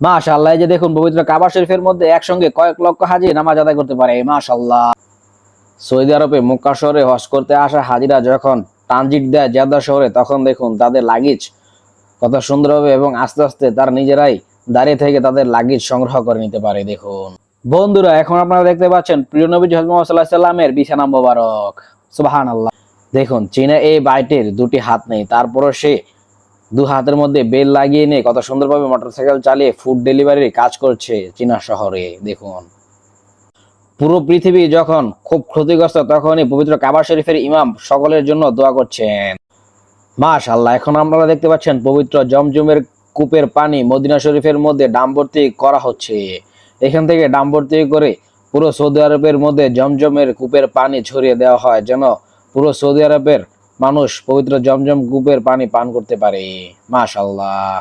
মাশাআল্লাহ, এই যে দেখুন পবিত্র কাবা শরীফের মধ্যে একসঙ্গে কয়েক লক্ষ হাজি নামাজ আদায় করতে পারে, মাশাআল্লাহ। সৌদি আরবে মক্কা শহরে হজ করতে আসা হাজিরা যখন ট্রানজিট দেয় জেদ্দা শহরে, তখন দেখুন তাদের লাগেজ কত সুন্দরভাবে এবং আস্তে আস্তে তারা নিজেরাই দাঁড়িয়ে থেকে তাদের লাগেজ সংগ্রহ করে নিতে পারে, দেখুন। বন্ধুরা, এখন আপনারা দেখতে পাচ্ছেন প্রিয় নবী মোহাম্মদ সাল্লাহ সাল্লামের বিছানা মোবারক। সুবাহান আল্লাহ দেখুন, চীনে এই বাইটের দুটি হাত নেই, তারপরও সে দু হাতের মধ্যে বেল লাগিয়ে নিয়ে কত সুন্দরভাবে মোটরসাইকেল চালিয়ে ফুড ডেলিভারির কাজ করছে চীনা শহরে, দেখুন। পুরো পৃথিবী যখন খুব ক্ষতিগ্রস্ত, তখনই পবিত্র কাবা শরীফের ইমাম সকলের জন্য দোয়া করছেন। মাশাল্লাহ এখন আপনারা দেখতে পাচ্ছেন পবিত্র জমজমের কূপের পানি মদিনা শরীফের মধ্যে ডাম্বর্তি করা হচ্ছে। এখান থেকে ডাম্বর্তি করে পুরো সৌদি আরবের মধ্যে জমজমের কূপের পানি ছড়িয়ে দেওয়া হয় যেন পুরো সৌদি আরবের মানুষ পবিত্র জমজম কূপের পানি পান করতে পারে। মাশাল্লাহ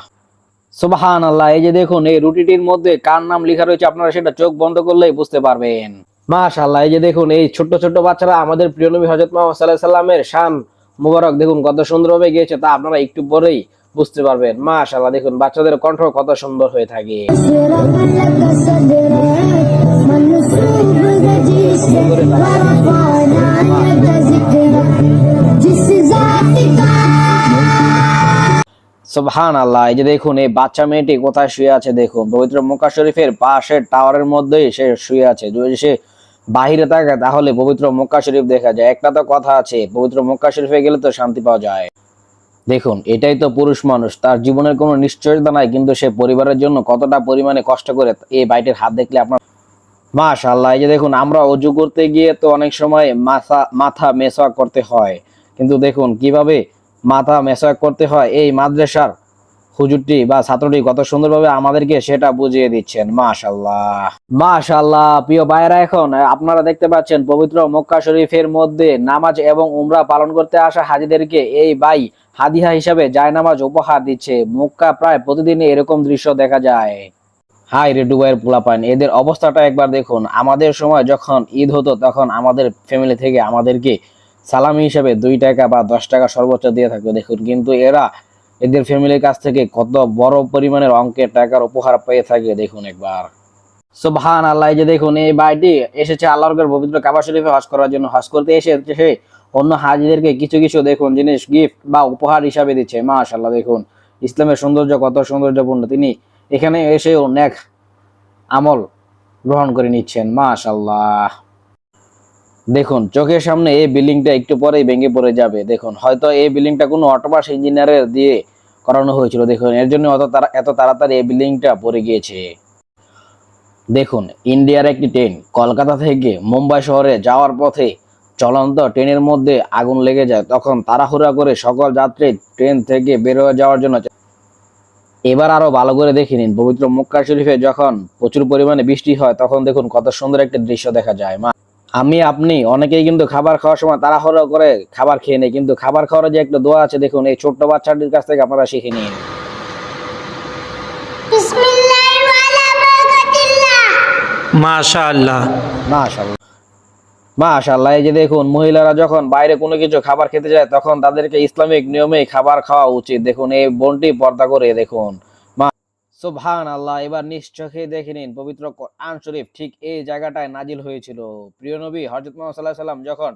সুবাহান আল্লাহ এই যে দেখুন, এই রুটিটির মধ্যে কার নাম লেখা রয়েছে আপনারা সেটা চোখ বন্ধ করলেই বুঝতে পারবেন। মাশাল্লাহ এই যে দেখুন, এই ছোট্ট ছোট্ট বাচ্চারা আমাদের প্রিয় নবী হজরত মোহাম্মদ সাল্লাহ সাল্লামের শান মুবারক দেখুন কত সুন্দরভাবে গিয়েছে তা আপনারা একটু পরেই বুঝতে পারবেন। মাশাল্লাহ দেখুন, বাচ্চাদের কণ্ঠ কত সুন্দর হয়ে থাকে। সুবহান আল্লাহ এই যে দেখুন, এই বাচ্চা মেয়েটি কোথায় শুয়ে আছে দেখুন। পবিত্র মুকা শরীফের পাশের টাওয়ারের মধ্যেই সে শুয়ে আছে। যদি সে বাহিরে থাকে, তাহলে পবিত্র মক্কা শরীফ দেখা যায়। একটা তো কথা আছে, পবিত্র মক্কা শরীফে গেলে তো শান্তি পাওয়া যায়। দেখুন, এটাই তো পুরুষ মানুষ, তার জীবনের কোনো নিশ্চয়তা নাই, কিন্তু সে পরিবারের জন্য কতটা পরিমাণে কষ্ট করে এই বাইটের হাত দেখলে আপনার মাশাআল্লাহ, এই যে দেখুন, আমরা অজু করতে গিয়ে তো অনেক সময় মাথা মাথা মেসওয়াক করতে হয়। কিন্তু দেখুন, কীভাবে মাথা মেসওয়াক করতে হয়। এই মাদ্রাসার হুজুরটি বা ছাত্রটি কত সুন্দরভাবে আমাদেরকে সেটা বুঝিয়ে দিচ্ছেন। মাশাল্লাহ মাশাল্লাহ প্রিয় ভাইয়েরা, এখন আপনারা দেখতে পাচ্ছেন পবিত্র মক্কা শরীফের মধ্যে নামাজ এবং উমরা পালন করতে আসা হাজিদেরকে এই ভাই হাদিয়া হিসাবে জায়নামাজ উপহার দিচ্ছে। মক্কা প্রায় প্রতিদিনই এরকম দৃশ্য দেখা যায়। হাই রে ডুবাইয়ের পোলাপান, এদের অবস্থাটা একবার দেখুন। আমাদের সময় যখন ঈদ হতো, তখন আমাদের ফ্যামিলি থেকে আমাদেরকে সালামি হিসেবে দুই টাকা বা দশ টাকা সর্বোচ্চ দিয়ে থাকতো দেখুন, কিন্তু এরা এদের ফ্যামিলির কাছ থেকে কত বড় পরিমাণের অঙ্কের টাকার উপহার পেয়ে থাকে। দেখুন একবার। সুবহান আল্লাহ যে দেখুন, এই ভাইটি এসেছে আল্লাহর পবিত্র কাবা শরীফে হজ করার জন্য। হজ করতে এসে সে অন্য হাজিদেরকে কিছু কিছু, দেখুন, জিনিস গিফট বা উপহার হিসাবে দিচ্ছে। মাশাল্লাহ দেখুন, ইসলামের সৌন্দর্য কত সৌন্দর্যপূর্ণ। তিনি এখানে এসেও নেক আমল গ্রহণ করে নিচ্ছেন। মাশাল্লাহ দেখুন, চোখের সামনে এই বিল্ডিংটা একটু পরেই ভেঙে পড়ে যাবে। দেখুন, হয়তো এই বিল্ডিংটা কোনো অটোপাস ইঞ্জিনিয়ারের দিয়ে করানো হয়েছিল। দেখুন, এর জন্য অত তারা, এত তাড়াতাড়ি এই বিল্ডিংটা পড়ে গিয়েছে। দেখুন, ইন্ডিয়ার একটি ট্রেন কলকাতা থেকে মুম্বাই শহরে যাওয়ার পথে চলন্ত ট্রেনের মধ্যে আগুন লেগে যায়। তখন তাড়াহুড়া করে সকল যাত্রী ট্রেন থেকে বের হয়ে যাওয়ার জন্য এবার আরও ভালো করে দেখে নিন। পবিত্র মক্কা শরীফে যখন প্রচুর পরিমাণে বৃষ্টি হয়, তখন দেখুন কত সুন্দর একটা দৃশ্য দেখা যায়। মা আমি আপনি অনেকেই কিন্তু খাবার খাওয়ার সময় তাড়াহুড়ো করে খাবার খেয়ে নেই কিন্তু খাবার খাওয়ার যে একটা দোয়া আছে দেখুন এই ছোট্ট বাচ্চাটির কাছ থেকে আপনারা শিখে নিন। মাশাআল্লাহ এই যে দেখুন মহিলারা যখন বাইরে কোনো কিছু খাবার খেতে যায় তখন তাদেরকে ইসলামিক নিয়মে খাবার খাওয়া উচিত। দেখুন এই বোনটি পর্দা করে দেখুন। সুবহান আল্লাহ এবার নিশ্চয়ই দেখে নিন, পবিত্র কোরআন শরীফ ঠিক এই জায়গাটায় নাজিল হয়েছিল। প্রিয় নবী হজরত মোহাম্মদ সাল্লাহ সাল্লাম যখন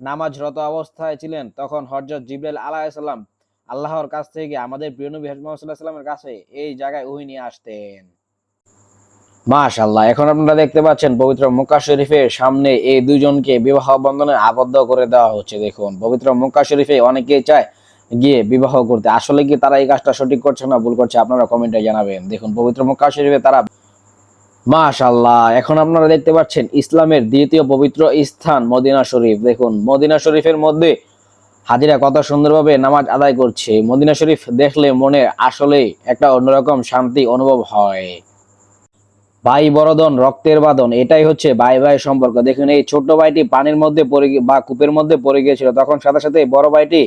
নামাজরত অবস্থায় ছিলেন, তখন হজরত জিব্রাইল আলাইসাল্লাম আল্লাহর কাছ থেকে আমাদের প্রিয় নবী হজরত মোহাম্মদ সাল্লাহ সাল্লামের কাছে এই জায়গায় ওহি নিয়ে আসতেন। মাশাল্লাহ এখন আপনারা দেখতে পাচ্ছেন পবিত্র মুক্কা শরীফের সামনে এই দুইজনকে বিবাহ বন্ধনে আবদ্ধ করে দেওয়া হচ্ছে। দেখুন, পবিত্র মুক্কা শরীফে অনেকেই চায় গিয়ে বিবাহ করতে। আসলে কি তারা এই কাজটা সঠিক করছে না, ভুল করছে আপনারা কমেন্টে জানাবেন। দেখুন, পবিত্র মুক্কা শরীফে তারা মাশাল্লাহ এখন আপনারা দেখতে পাচ্ছেন ইসলামের দ্বিতীয় পবিত্র স্থান মদিনা শরীফ। দেখুন, মদিনা শরীফের মধ্যে হাজিরা কত সুন্দরভাবে নামাজ আদায় করছে। মদিনা শরীফ দেখলে মনে আসলে একটা অন্যরকম শান্তি অনুভব হয়। ভাই বড়দন, রক্তের বাদন এটাই হচ্ছে ভাই ভাই সম্পর্ক। দেখুন, এই ছোট্ট ভাইটি পানির মধ্যে পড়ে বা কূপের মধ্যে পড়ে গিয়েছিল। তখন সাথে সাথে বড় ভাইটি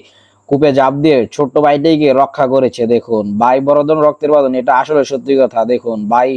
কূপে জাপ দিয়ে ছোট্ট ভাইটিকে রক্ষা করেছে, দেখুন। ভাই বড়দন রক্তের বাদন এটা আসলে সত্যি কথা, দেখুন। ভাই